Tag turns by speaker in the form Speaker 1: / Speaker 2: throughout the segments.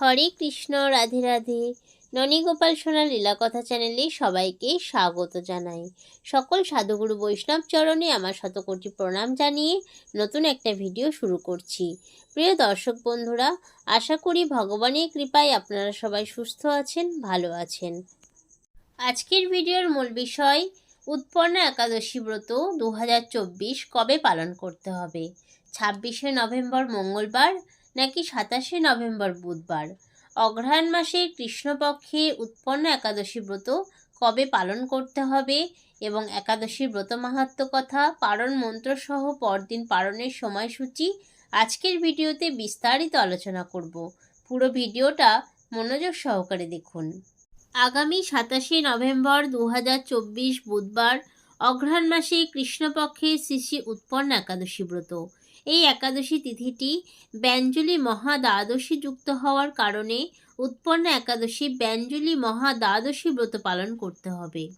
Speaker 1: হরে কৃষ্ণ, রাধে রাধে। ননীগোপাল সোনা লীলা কথা চ্যানেলে সবাইকে স্বাগত জানাই। সকল সাধুগুরু বৈষ্ণব চরণে আমার শতকোটি প্রণাম জানিয়ে নতুন একটা ভিডিও শুরু করছি। প্রিয় দর্শক বন্ধুরা, আশা করি ভগবানের কৃপায় আপনারা সবাই সুস্থ আছেন, ভালো আছেন। আজকের ভিডিওর মূল বিষয়, উৎপন্না একাদশী ব্রত দু হাজার চব্বিশ কবে পালন করতে হবে? ছাব্বিশে নভেম্বর মঙ্গলবার নাকি সাতাশে নভেম্বর বুধবার? অগ্রহায়ণ মাসে কৃষ্ণপক্ষে উৎপন্ন একাদশী ব্রত কবে পালন করতে হবে এবং একাদশীর ব্রত মাহাত্ম কথা, পারণ মন্ত্রসহ পরদিন পালনের সময়সূচি আজকের ভিডিওতে বিস্তারিত আলোচনা করব। পুরো ভিডিওটা মনোযোগ সহকারে দেখুন। আগামী সাতাশে নভেম্বর দু হাজার চব্বিশ বুধবার অগ্রহায়ণ মাসে কৃষ্ণপক্ষে শ্রী শ্রী উৎপন্ন একাদশী ব্রত। এই একাদশী তিথিটি ব্যঞ্জলি মহা দ্বাদশী যুক্ত হওয়ার কারণে উৎপন্ন একাদশী ব্যঞ্জলি মহা দ্বাদশী ব্রত পালন করতে হবে।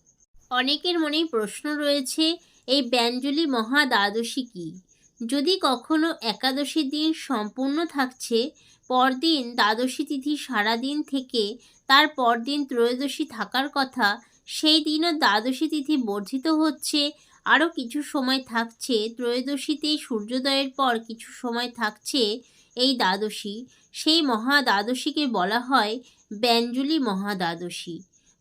Speaker 1: অনেকের মনেই প্রশ্ন রয়েছে, এই ব্যঞ্জলি মহা দ্বাদশী কী? যদি কখনো একাদশী দিন সম্পূর্ণ থাকছে, পরদিন দ্বাদশী তিথি সারাদিন থেকে তার পরদিন ত্রয়োদশী থাকার কথা, সেই দিনও দ্বাদশী তিথি বর্ধিত হচ্ছে আরও কিছু সময় থাকছে, ত্রয়োদশীতে সূর্যোদয়ের পর কিছু সময় থাকছে এই দ্বাদশী। সেই মহা দ্বাদশীকে বলা হয় ব্যঞ্জলি মহা দ্বাদশী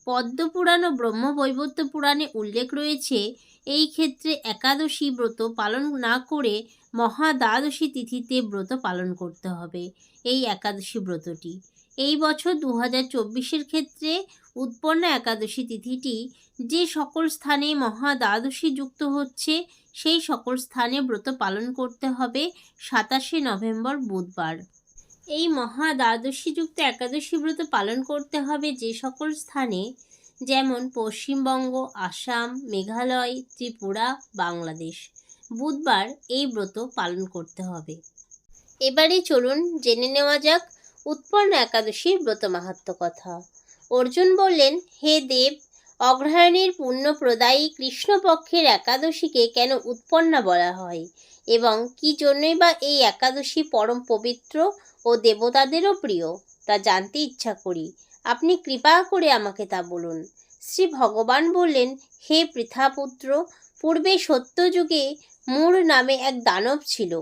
Speaker 1: পদ্মপুরাণ ও ব্রহ্মবৈবর্ত পুরাণে উল্লেখ রয়েছে, এই ক্ষেত্রে একাদশী ব্রত পালন না করে মহা দ্বাদশী তিথিতে ব্রত পালন করতে হবে, এই একাদশী ব্রতটি। এই বছর দু হাজার ক্ষেত্রে উৎপন্ন একাদশী তিথিটি যে সকল স্থানে মহা দ্বাদশী যুক্ত হচ্ছে, সেই সকল স্থানে ব্রত পালন করতে হবে সাতাশে নভেম্বর বুধবার। এই মহা দ্বাদশী যুক্ত একাদশী ব্রত পালন করতে হবে যে সকল স্থানে, যেমন পশ্চিমবঙ্গ, আসাম, মেঘালয়, ত্রিপুরা, বাংলাদেশ। বুধবার এই ব্রত পালন করতে হবে। এবারে চলুন জেনে নেওয়া যাক উৎপন্ন একাদশীর ব্রত মাহাত্ম কথা। অর্জুন বললেন, হে দেব, অগ্রহায়ণের পুণ্যপ্রদায়ী কৃষ্ণপক্ষের একাদশীকে কেন উৎপন্না বলা হয়? এবং কি জন্যই বা এই একাদশী পরম পবিত্র ও দেবতাদেরও প্রিয়? তা জানতে ইচ্ছা করি। আপনি কৃপা করে আমাকে তা বলুন। শ্রী ভগবান বললেন, হে পৃথাপুত্র, পূর্বে সত্যযুগে মূর নামে এক দানব ছিল।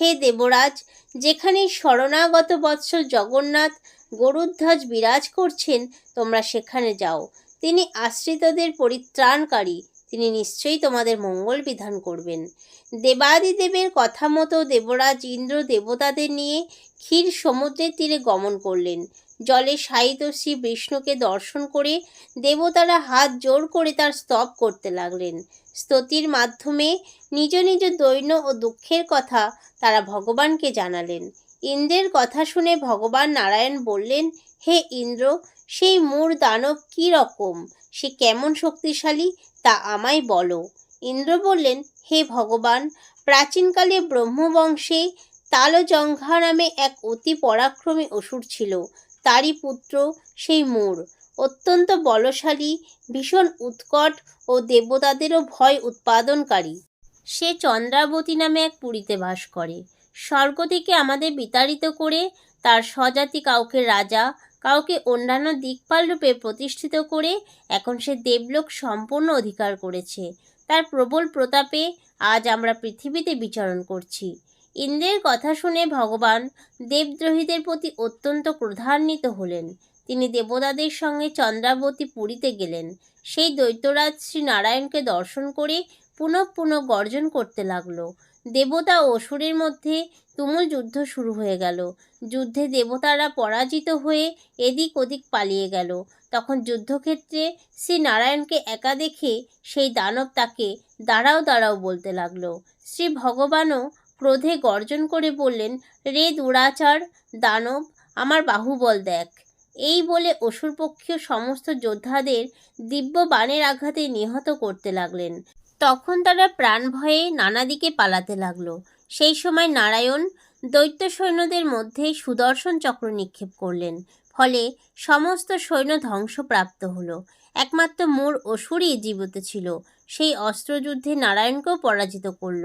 Speaker 1: হে দেবরাজ, যেখানে শরণাগত বৎসল জগন্নাথ গরুধ্বজ বিরাজ করছেন, তোমরা সেখানে যাও। তিনি আশ্রিতদের পরিত্রাণকারী, তিনি নিশ্চয়ই তোমাদের মঙ্গল বিধান করবেন। দেবাদিদেবের কথা মতো দেবরাজ ইন্দ্র দেবতাদের নিয়ে ক্ষীর সমুদ্রের তীরে গমন করলেন। জলে শায়িত শ্রী বিষ্ণুকে দর্শন করে দেবতারা হাত জোর করে তার স্তব করতে লাগলেন। স্তুতির মাধ্যমে নিজ নিজ দৈন্য ও দুঃখের কথা তারা ভগবানকে জানালেন। ইন্দ্রের কথা শুনে ভগবান নারায়ণ বললেন, হে ইন্দ্র, সেই মূর দানব কী রকম? সে কেমন শক্তিশালী? তা আমায় বলো। ইন্দ্র বললেন, হে ভগবান, প্রাচীনকালে ব্রহ্মবংশে তালজঙ্ঘা নামে এক অতি পরাক্রমী অসুর ছিল। তারই পুত্র সেই মোর। অত্যন্ত বলশালী, ভীষণ উৎকট ও দেবতাদেরও ভয় উৎপাদনকারী। সে চন্দ্রাবতী নামে এক পুরীতে বাস করে। স্বর্গ থেকে আমাদের বিতাড়িত করে তার স্বজাতি কাউকে রাজা, কাউকে অন্যান্য দিকপাল রূপে প্রতিষ্ঠিত করে এখন সে দেবলোক সম্পূর্ণ অধিকার করেছে। তার প্রবল প্রতাপে আজ আমরা পৃথিবীতে বিচরণ করছি। ইন্দ্রের কথা শুনে ভগবান দেবদ্রোহীদের প্রতি অত্যন্ত ক্রোধান্বিত হলেন। তিনি দেবতাদের সঙ্গে চন্দ্রাবতী পুরীতে গেলেন। সেই দৈত্যরাজ শ্রী নারায়ণকে দর্শন করে পুনঃ পুনঃ গর্জন করতে লাগল। দেবতা অসুরের মধ্যে তুমুল যুদ্ধ শুরু হয়ে গেল। যুদ্ধে দেবতারা পরাজিত হয়ে এদিক ওদিক পালিয়ে গেল। তখন যুদ্ধক্ষেত্রে শ্রী নারায়ণকে একা দেখে সেই দানব তাকে দাঁড়াও দাঁড়াও বলতে লাগল। শ্রী ভগবানও ক্রোধে গর্জন করে বললেন, রে দুরাচার, দানব, আমার বাহুবল দেখ। এই বলে অসুরপক্ষীয় সমস্ত যোদ্ধাদের দিব্য বাণের আঘাতে নিহত করতে লাগলেন। তখন তারা প্রাণ ভয়ে নানা দিকে পালাতে লাগল। সেই সময় নারায়ণ দৈত্য সৈন্যদের মধ্যে সুদর্শন চক্র নিক্ষেপ করলেন, ফলে সমস্ত সৈন্য ধ্বংসপ্রাপ্ত হলো। একমাত্র মোর অসুরই জীবিত ছিল। সেই অস্ত্রযুদ্ধে নারায়ণকেও পরাজিত করল।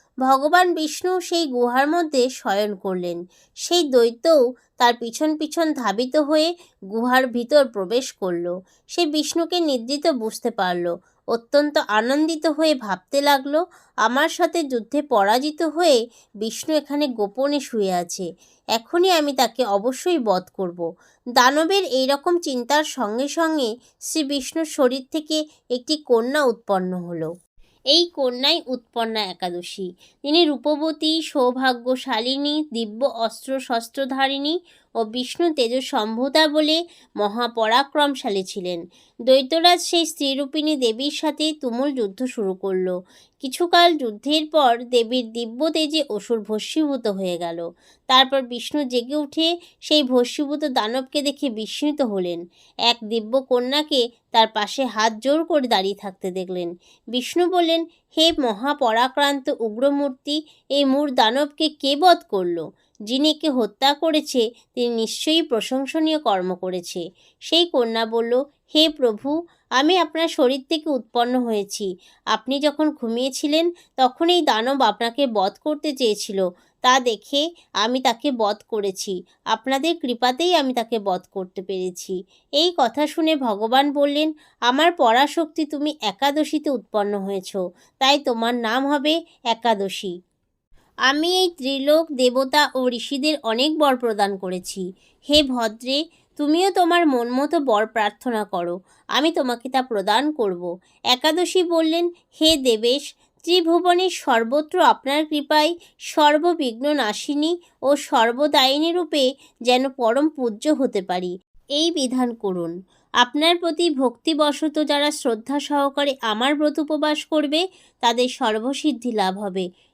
Speaker 1: ভগবান বিষ্ণু সেই গুহার মধ্যে শয়ন করলেন। সেই দৈত্যও তার পিছন পিছন ধাবিত হয়ে গুহার ভিতর প্রবেশ করল। সে বিষ্ণুকে নিদ্রিত বুঝতে পারল, অত্যন্ত আনন্দিত হয়ে ভাবতে লাগল, আমার সাথে যুদ্ধে পরাজিত হয়ে বিষ্ণু এখানে গোপনে শুয়ে আছে, এখনই আমি তাকে অবশ্যই বধ করব। দানবের এই রকম চিন্তার সঙ্গে সঙ্গে শ্রী বিষ্ণুর শরীর থেকে একটি কন্যা উৎপন্ন হলো। এই কন্যাই উৎপন্না একাদশী। তিনি রূপবতী সৌভাগ্যশালিনী দিব্য অস্ত্র শস্ত্রধারিণী ও বিষ্ণু তেজ সম্ভূতা বলে মহাপরাক্রমশালী ছিলেন। দৈত্যরাজ সেই স্ত্রীরূপিণী দেবীর সাথে তুমুল যুদ্ধ শুরু করল। কিছুকাল যুদ্ধের পর দেবীর দিব্য তেজে অসুর ভস্মীভূত হয়ে গেল। তারপর বিষ্ণু জেগে উঠে সেই ভস্মীভূত দানবকে দেখে বিস্মিত হলেন। এক দিব্য কন্যাকে তার পাশে হাত জোর করে দাঁড়িয়ে থাকতে দেখলেন। বিষ্ণু বললেন, হে মহাপরাক্রান্ত উগ্রমূর্তি, এই মূর দানবকে কে বধ করল? যিনি একে হত্যা করেছে, তিনি নিশ্চয়ই প্রশংসনীয় কর্ম করেছে। সেই কন্যা বলল, হে প্রভু, আমি আপনার শরীর থেকে উৎপন্ন হয়েছি। আপনি যখন ঘুমিয়েছিলেন, তখন এই দানব আপনাকে বধ করতে চেয়েছিল। তা দেখে আমি তাকে বধ করেছি। আপনাদের কৃপাতেই আমি তাকে বধ করতে পেরেছি। এই কথা শুনে ভগবান বললেন, আমার পরাশক্তি, তুমি একাদশীতে উৎপন্ন হয়েছ। তাই তোমার নাম হবে একাদশী। আমি এই ত্রিলোক, দেবতা ও ঋষিদের অনেক বর প্রদান করেছি। হে ভদ্রে, তুমিও তোমার মন মতো বর প্রার্থনা করো, আমি তোমাকে তা প্রদান করব। একাদশী বললেন, হে দেবেশ ত্রিভুবনের সর্বত্র আপনার কৃপায় সর্ববিঘ্ন নাশিনী ও সর্বদায়িনী রূপে যেন পরম পূজ্য হতে পারি। এই বিধান করুন। আপনার প্রতি ভক্তিবশত যারা শ্রদ্ধা সহকারে আমার ব্রত উপবাস করবে, তাদের সর্বসিদ্ধি লাভ হবে।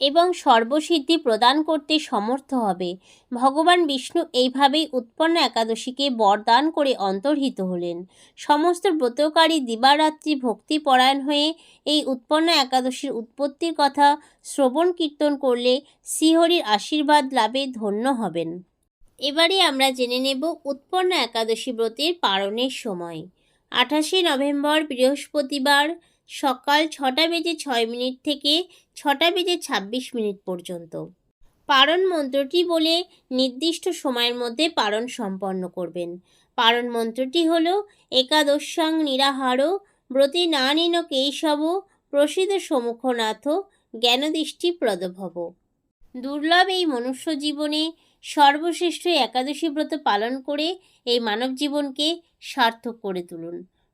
Speaker 1: এবং সর্বসিদ্ধি প্রদান করতে সমর্থ হবে। ভগবান বিষ্ণু এইভাবেই উৎপন্ন একাদশীকে বরদান করে অন্তর্হিত হলেন। সমস্ত ব্রতকারী দিবারাত্রি ভক্তিপরায়ণ হয়ে এই উৎপন্ন একাদশীর উৎপত্তির কথা শ্রবণ কীর্তন করলে শ্রীহরির আশীর্বাদ লাভে ধন্য হবেন। এবারে আমরা জেনে নেব উৎপন্ন একাদশী ব্রতের পালনের সময়। আঠাশে নভেম্বর বৃহস্পতিবার সকাল ছটা বেজে ছয় মিনিট থেকে ছটা বেজে ছাব্বিশ মিনিট পর্যন্ত। পারণ মন্ত্রটি বলে নির্দিষ্ট সময়ের মধ্যে পারণ সম্পন্ন করবেন। পারণ মন্ত্রটি হল, একাদশাং নিরাহার, ব্রতি না নিন কেশব, প্রসিদ্ধ সমুখনাথ, জ্ঞানদৃষ্টি প্রদভব। দুর্লভ এই মনুষ্য জীবনে সর্বশ্রেষ্ঠ একাদশী ব্রত পালন করে এই মানব জীবনকে সার্থক করে তুলুন।